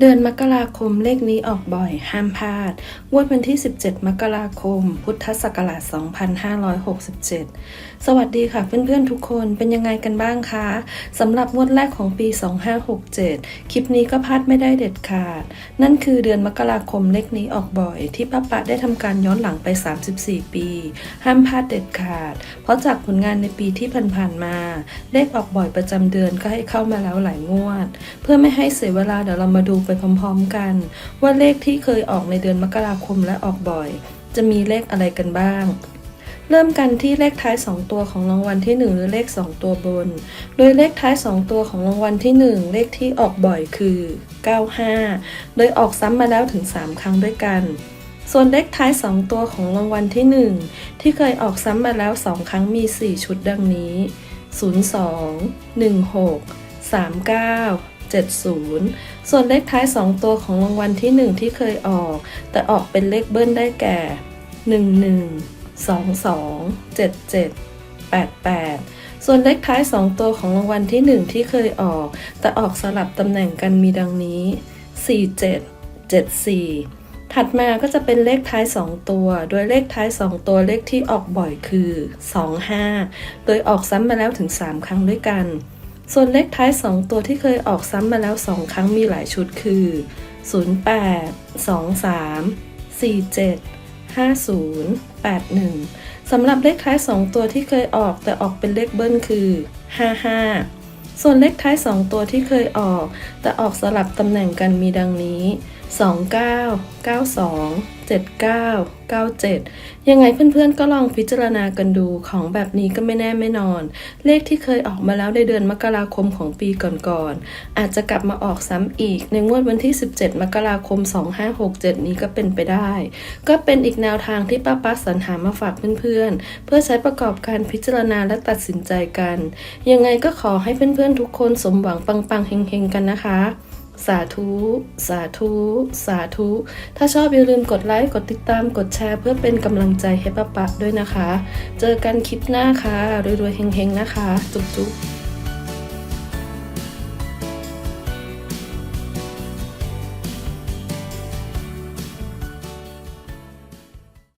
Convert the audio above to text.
เดือนมกราคมเลขนี้ออกบ่อยห้ามพลาดงวดวันที่ 17 มกราคม พุทธศักราช 2567 สวัสดีค่ะเพื่อนๆทุกคนเป็นยังไงกันบ้างคะสำหรับงวดแรกของปี 2567 คลิปนี้ก็พลาดไม่ได้เด็ดขาด นั่นคือเดือนมกราคมเลขนี้ออกบ่อย ที่ป้าปะได้ทำการย้อนหลังไป 34 ปี ห้ามพลาดเด็ดขาด เพราะจากผลงานในปีที่ผ่านๆมาเลขออกบ่อยประจำเดือนก็ให้เข้ามาแล้วหลายงวด เพื่อไม่ให้เสียเวลาเดี๋ยวเรามาดูไปพร้อมๆกัน ว่าเลขที่เคยออกในเดือนมกราคมและออกบ่อย จะมีเลขอะไรกันบ้าง เริ่มกันที่เลขท้าย 2 ตัวของรางวัลที่ 1 หรือเลข 2 ตัวบน โดยเลขท้าย 2 ตัวของรางวัลที่ 1 เลขที่ออกบ่อยคือ 95 โดยออกซ้ำมาแล้วถึง 3 ครั้งด้วยกันส่วนเลขท้าย 2 ตัวของรางวัลที่ 1 ที่เคยออกซ้ำมาแล้ว 2 ครั้งมี 4 ชุดดังนี้ 02 16 39 70 ส่วนเลขท้าย 2 ตัวของรางวัลที่ 1 ที่เคยออก แต่ออกเป็นเลขเบิ้ลได้แก่ 11 22 77 88 ส่วนเลขท้าย 2 ตัวของรางวัลที่ 1 ที่เคยออก แต่ออกสลับตำแหน่งกันมีดังนี้ 47 74ถัดมาก็จะเป็นเลขท้าย 2 ตัว โดยเลขท้าย 2 ตัวเลขที่ออกบ่อยคือ 25 โดยออกซ้ำมาแล้วถึง 3 ครั้งด้วยกัน ส่วนเลขท้าย 2 ตัวที่เคยออกซ้ำมาแล้ว 2 ครั้งมีหลายชุดคือ 08 23 47 50 81 สำหรับเลขท้าย 2 ตัวที่เคยออกแต่ออกเป็นเลขเบิ้ลคือ 55 ส่วนเลขท้าย 2 ตัวที่เคยออก แต่ออกสลับตำแหน่งกันมีดังนี้ 92 79 97 ยังไงเพื่อนๆก็ลองพิจารณากันดูของแบบนี้ก็ไม่แน่ไม่นอน เลขที่เคยออกมาแล้วในเดือนมกราคมของปีก่อนๆ อาจจะกลับมาออกซ้ำอีก ในงวดวันที่ 17 มกราคม 2567 นี้ก็เป็นไปได้ ก็เป็นอีกแนวทางที่ป้าป้าสรรหามาฝากเพื่อนๆ เพื่อใช้ประกอบการพิจารณาและตัดสินใจกัน ยังไงก็ขอให้เพื่อนๆทุกคนสมหวังปังๆเฮงๆกันนะคะ สาธุ สาธุ สาธุ ถ้าชอบอย่าลืมกดไลค์ กดติดตาม กดแชร์ เพื่อเป็นกำลังใจให้ป้าปะด้วยนะคะ เจอกันคลิปหน้าค่ะรวยๆเฮงๆนะคะ จุ๊บๆ